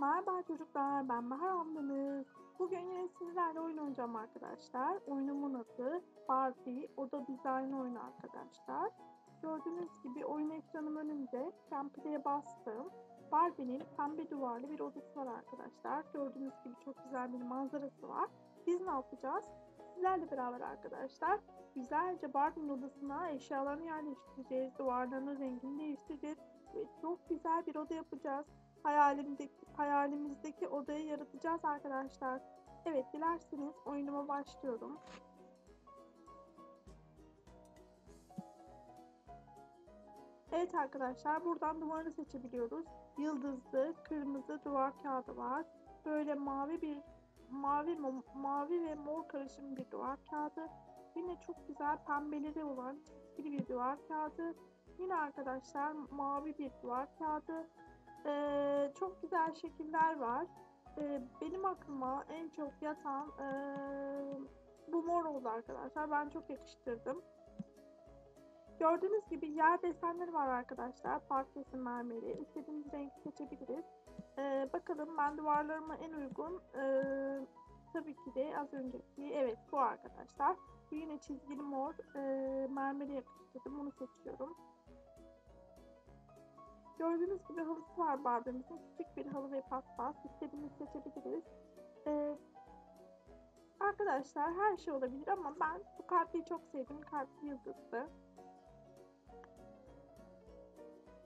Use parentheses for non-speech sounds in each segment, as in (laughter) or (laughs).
Merhaba çocuklar, ben Bahar ablanız. Bugün yine sizlerle oyun oynayacağım arkadaşlar. Oyunumun adı Barbie Oda Dizayn oyunu arkadaşlar. Gördüğünüz gibi oyun ekranım önünde. Ben play'e bastım. Barbie'nin pembe duvarlı bir odası var arkadaşlar. Gördüğünüz gibi çok güzel bir manzarası var. Biz ne yapacağız? Sizlerle beraber arkadaşlar güzelce Barbie'nin odasına eşyalarını yerleştireceğiz. Duvarlarının rengini değiştireceğiz. Ve çok güzel bir oda yapacağız hayalimdeki, hayalimizdeki odayı yaratacağız arkadaşlar. Evet dilerseniz oyunuma başlıyorum. Evet arkadaşlar buradan duvarı seçebiliyoruz. Yıldızlı, kırmızı duvar kağıdı var. Böyle mavi bir mavi mavi ve mor karışım bir duvar kağıdı. Yine çok güzel pembeleri olan çizgili bir duvar kağıdı. Yine arkadaşlar mavi bir duvar kağıdı. Ee, çok güzel şekiller var. Ee, benim aklıma en çok yatan ee, bu mor oldu arkadaşlar. Ben çok yakıştırdım. Gördüğünüz gibi yer desenleri var arkadaşlar. Resim mermeri. İstediğimiz rengi seçebiliriz. Ee, bakalım ben duvarlarıma en uygun ee, tabii ki de az önceki evet bu arkadaşlar. Yine çizgili mor ee, mermeri yakıştırdım. Bunu seçiyorum. Gördüğünüz gibi halısı var Barbie'mizin. Küçük bir halı ve paspas. İstediğimizi seçebiliriz. Ee, arkadaşlar her şey olabilir ama ben bu kartıyı çok sevdim. Kalpli yıldızlı.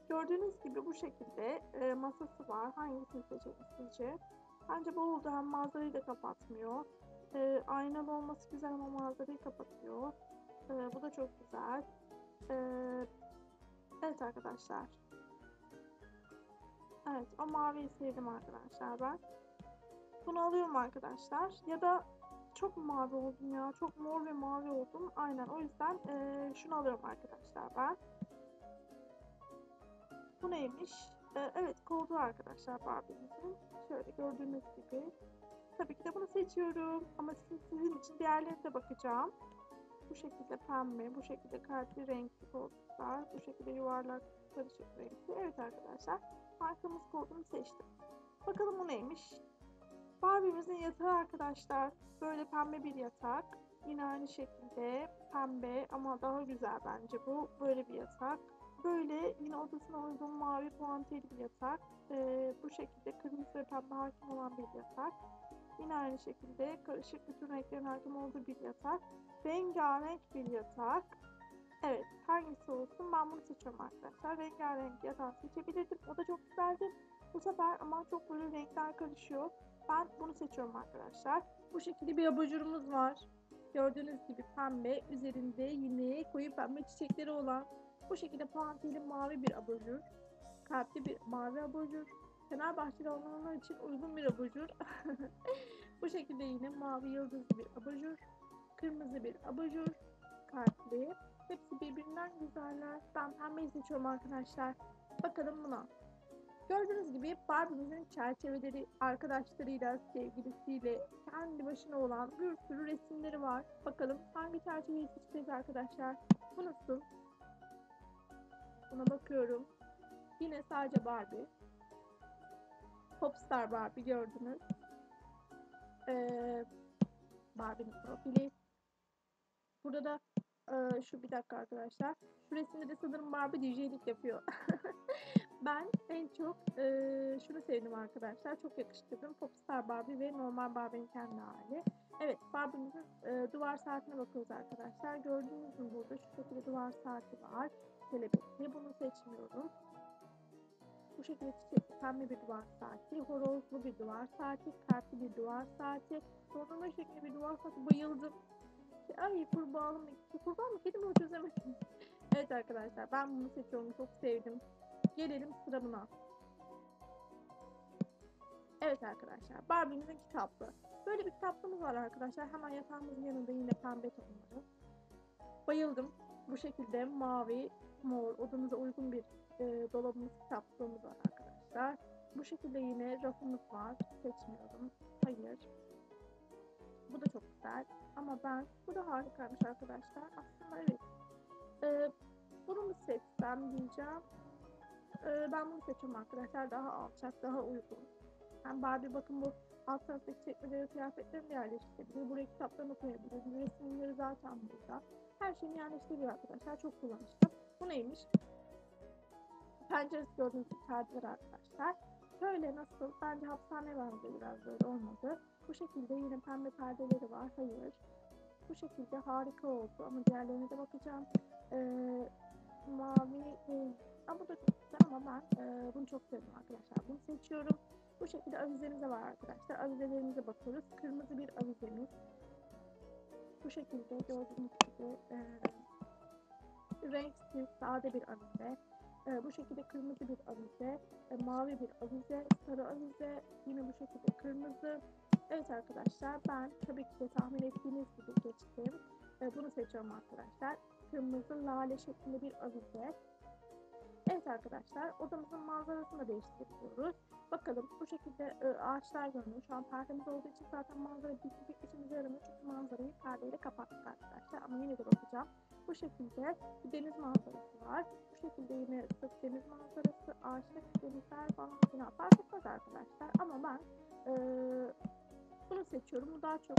Gördüğünüz gibi bu şekilde e, masası var. Hangisini seçelim sizce? Bence bu oldu. Hem manzarayı da kapatmıyor. E, aynalı olması güzel ama manzarayı kapatıyor. E, bu da çok güzel. E, evet arkadaşlar. Evet o maviyi sevdim arkadaşlar ben. Bunu alıyorum arkadaşlar. Ya da çok mavi oldum ya. Çok mor ve mavi oldum. Aynen o yüzden e, şunu alıyorum arkadaşlar ben. Bu neymiş? E, evet koltuğu arkadaşlar Barbie'mizin. Şöyle gördüğünüz gibi. Tabii ki de bunu seçiyorum. Ama sizin, sizin için diğerlerine de bakacağım. Bu şekilde pembe, bu şekilde kalpli renkli koltuklar, bu şekilde yuvarlak karışık renkli. Evet arkadaşlar arkamız koltuğunu seçtim. Bakalım bu neymiş? Barbie'mizin yatağı arkadaşlar. Böyle pembe bir yatak. Yine aynı şekilde pembe ama daha güzel bence bu. Böyle bir yatak. Böyle yine odasına uygun mavi puantiyeli bir yatak. Ee, bu şekilde kırmızı ve pembe hakim olan bir yatak. Yine aynı şekilde karışık bütün renklerin hakim olduğu bir yatak. Rengarenk bir yatak. Evet hangisi olsun ben bunu seçiyorum arkadaşlar. Rengarenk yatağı seçebilirdim. O da çok güzeldi. Bu sefer ama çok böyle renkler karışıyor. Ben bunu seçiyorum arkadaşlar. Bu şekilde bir abajurumuz var. Gördüğünüz gibi pembe. Üzerinde yine koyu pembe çiçekleri olan bu şekilde puantiyeli mavi bir abajur. Kalpli bir mavi abajur. Fenerbahçeli olanlar için uygun bir abajur. (laughs) bu şekilde yine mavi yıldızlı bir abajur. Kırmızı bir abajur. Kalpli. Hepsi birbirinden güzeller. Ben pembeyi seçiyorum arkadaşlar. Bakalım buna. Gördüğünüz gibi Barbie'mizin çerçeveleri arkadaşlarıyla, sevgilisiyle kendi başına olan bir sürü resimleri var. Bakalım hangi çerçeveyi seçeceğiz arkadaşlar. Bu nasıl? Buna bakıyorum. Yine sadece Barbie. Popstar Barbie gördünüz. Ee, Barbie'nin profili. Burada da ee, şu bir dakika arkadaşlar. Şu resimde de sanırım Barbie DJ'lik yapıyor. (laughs) ben en çok e, şunu sevdim arkadaşlar. Çok yakıştırdım. Popstar Barbie ve normal Barbie'nin kendi hali. Evet Barbie'mizin e, duvar saatine bakıyoruz arkadaşlar. Gördüğünüz gibi burada şu şekilde duvar saati var. Kelebekli. Bunu seçmiyorum. Bu şekilde çiçekli pembe bir duvar saati, horozlu bir duvar saati, kalpli bir duvar saati, dondurma şeklinde bir duvar saati bayıldım. Ay kurbağam mı? Kurban mı? Kedi mi çözemedim. (laughs) evet arkadaşlar ben bunu seçiyorum. Çok sevdim. Gelelim sıra buna. Evet arkadaşlar Barbie'mizin kitaplığı. Böyle bir kitaplığımız var arkadaşlar. Hemen yatağımızın yanında yine pembe tonları. Bayıldım. Bu şekilde mavi, mor, odanıza uygun bir e, dolabımız, kitaplığımız var arkadaşlar. Bu şekilde yine rafımız var. Seçmiyorum. Hayır. Bu da çok güzel. Ama ben, bu da harikaymış arkadaşlar. Aslında evet. Ee, bunu mu seçsem diyeceğim. Ee, ben bunu seçiyorum arkadaşlar. Daha alçak, daha uygun. Hem Yani Barbie bakın bu alt taraftaki çekmeleri kıyafetlerini de yerleştirebilir. Buraya kitaplarını koyabilir. Resimleri zaten burada. Her şeyini yerleştiriyor arkadaşlar. Çok kullanışlı. Bu neymiş? Penceresi gördüğünüz perdeler arkadaşlar. Şöyle nasıl? Bence hapishane bence biraz böyle olmadı. Bu şekilde yine pembe perdeleri var. Hayır. Bu şekilde harika oldu ama diğerlerine de bakacağım. Ee, mavi değil. Ama bu da güzel ama ben e, bunu çok sevdim arkadaşlar. Bunu seçiyorum. Bu şekilde avizemiz de var arkadaşlar. Avizelerimize bakıyoruz. Kırmızı bir avizemiz. Bu şekilde gördüğünüz gibi e, renksiz sade bir avize. E, bu şekilde kırmızı bir avize, e, mavi bir avize, sarı avize, yine bu şekilde kırmızı. Evet arkadaşlar ben tabii ki de tahmin ettiğiniz gibi geçtim. E, bunu seçiyorum arkadaşlar. Kırmızı lale şeklinde bir avize. Evet arkadaşlar odamızın manzarasını da değiştiriyoruz. Bakalım bu şekilde e, ağaçlar görünüyor. Şu an perdemiz olduğu için zaten manzara bir pek işimize yaramıyor. Çünkü manzarayı perdeyle kapattık arkadaşlar. Ama yine de bakacağım. Bu şekilde bir deniz manzarası var. Bu şekilde yine sık deniz manzarası, Daha çok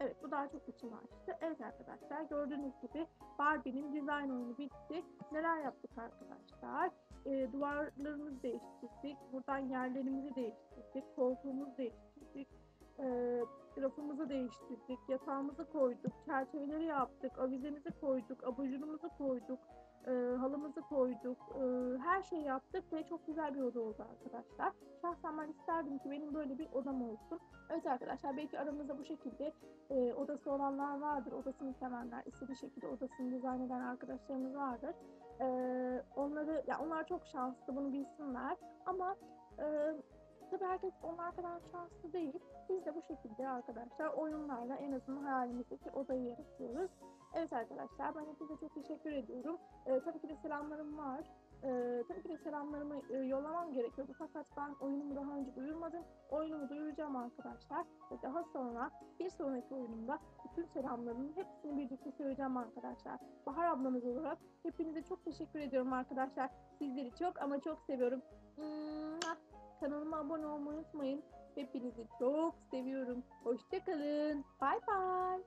Evet bu daha çok içimi açtı. Evet arkadaşlar gördüğünüz gibi Barbie'nin dizayn oyunu bitti. Neler yaptık arkadaşlar? E, duvarlarımızı değiştirdik. Buradan yerlerimizi değiştirdik. Koltuğumuzu değiştirdik. E, rafımızı değiştirdik. Yatağımızı koyduk. Çerçeveleri yaptık. Avizemizi koyduk. Abajurumuzu koyduk. E, halımızı koyduk. E, her şeyi yaptık ve çok güzel bir oda oldu arkadaşlar. Şahsen ben isterdim ki benim böyle bir odam olsun. Evet arkadaşlar belki aramızda bu şekilde e, odası olanlar vardır. Odasını sevenler, istediği şekilde odasını dizayn eden arkadaşlarımız vardır. E, onları, ya onlar çok şanslı bunu bilsinler. Ama e, tabii herkes onlar kadar şanslı değil. Biz de bu şekilde arkadaşlar oyunlarla en azından hayalimizdeki odayı yaratıyoruz. Evet arkadaşlar ben hepinize çok teşekkür ediyorum. E, tabii ki de selamlarım var. Ee, tabii ki de selamlarımı e, yollamam gerekiyordu fakat ben oyunumu daha önce duyurmadım. Oyunumu duyuracağım arkadaşlar ve daha sonra bir sonraki oyunumda bütün selamlarımın hepsini birlikte söyleyeceğim arkadaşlar. Bahar ablanız olarak hepinize çok teşekkür ediyorum arkadaşlar. Sizleri çok ama çok seviyorum. Mua! Kanalıma abone olmayı unutmayın. Hepinizi çok seviyorum. Hoşçakalın. Bay bay.